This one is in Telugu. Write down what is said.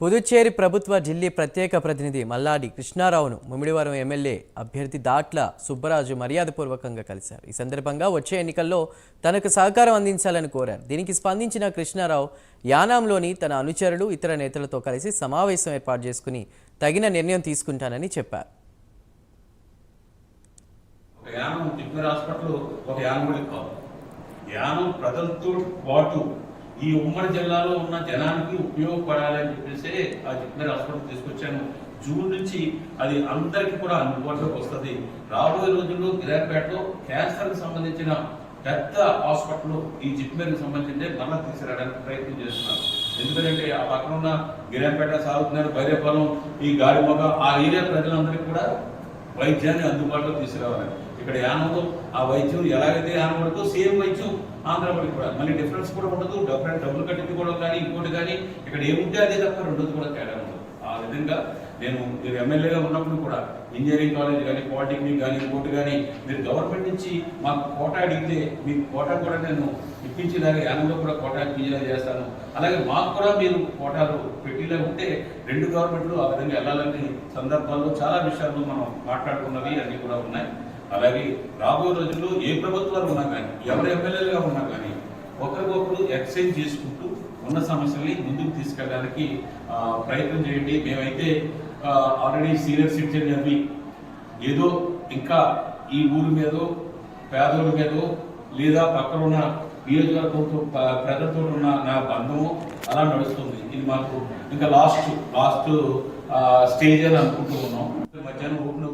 పుదుచ్చేరి ప్రభుత్వ ఢిల్లీ ప్రత్యేక ప్రతినిధి మల్లాడి కృష్ణారావును ముమిడివరం ఎమ్మెల్యే అభ్యర్థి దాట్ల సుబ్బరాజు మర్యాదపూర్వకంగా కలిశారు. ఈ సందర్భంగా వచ్చే ఎన్నికల్లో తనకు సహకారం అందించాలని కోరారు. దీనికి స్పందించిన కృష్ణారావు యానాంలోని తన అనుచరులు ఇతర నేతలతో కలిసి సమావేశం ఏర్పాటు చేసుకుని తగిన నిర్ణయం తీసుకుంటానని చెప్పారు. యానం హాస్పిటల్ ఒక యానం యానం ప్రజలతో పాటు ఈ ఉమ్మడి జిల్లాలో ఉన్న జనానికి ఉపయోగపడాలని చెప్పేసి ఆ జిప్మర్ హాస్పిటల్ తీసుకొచ్చాను. జూన్ నుంచి అది అందరికీ కూడా అందుబాటులోకి వస్తుంది. రాబోయే రోజుల్లో గిరాపేటలో క్యాన్సర్కి సంబంధించిన పెద్ద హాస్పిటల్ ఈ జిప్మేర్కి సంబంధించి మళ్ళా తీసుకురావడానికి ప్రయత్నం చేస్తున్నారు. ఎందుకంటే ఆ పక్కన ఉన్న గిరాపేట సాగుతున్నారు బైరేపాలెం ఈ గాడిమొగ ఆ ఏరియా ప్రజలందరికీ కూడా వైద్యాన్ని అందుబాటులో తీసుకురావాలి. ఇక్కడ యానంతో ఆ వైద్యం ఎలాగైతే యానం పడుతుందో సేమ్ వైద్యం ఆంధ్రపడి కూడా. మళ్ళీ డిఫరెన్స్ కూడా ఉండదు. డిఫరెంట్ డబ్బులు కట్టింది కూడా కానీ ఇంకోటి కానీ ఇక్కడ ఏముంటే అదే తప్ప రెండోది కూడా తేడా ఉండదు. ఆ విధంగా నేను మీరు ఎమ్మెల్యేగా ఉన్నప్పుడు కూడా ఇంజనీరింగ్ కాలేజ్ కానీ పాలిటెక్నిక్ కానీ ఇంకోటి కానీ మీరు గవర్నమెంట్ నుంచి మాకు కోటా అడిగితే మీ కోటా కూడా నేను ఇప్పించేలాగా యానంలో కూడా కోటా ఇప్పించేలా చేస్తాను. అలాగే మాకు కూడా మీరు కోటాలు పెట్టేలా ఉంటే రెండు గవర్నమెంట్లు ఆ విధంగా వెళ్ళాలని సందర్భాల్లో చాలా విషయాలు మనం మాట్లాడుకున్నవి అన్నీ కూడా ఉన్నాయి. అలాగే రాబోయే రోజుల్లో ఏ ప్రభుత్వాలు ఉన్నా కానీ ఎవరు ఎమ్మెల్యేలుగా ఉన్నా కానీ ఒకరికొకరు ఎక్స్చేంజ్ చేసుకుంటూ ఉన్న సమస్యల్ని ముందుకు తీసుకెళ్ళడానికి ప్రయత్నం చేయండి. మేమైతే ఆల్రెడీ సీనియర్ సిటిజన్ అవి. ఏదో ఇంకా ఈ ఊరి మీదో పేదోడి మీదో లేదా పక్కన ఉన్న నియోజకవర్గంతో ప- ప్రజలతో ఉన్న నా బంధము అలా నడుస్తుంది. ఇది మాకు ఇంకా లాస్ట్ లాస్ట్ స్టేజ్ అని అనుకుంటూ ఉన్నాం.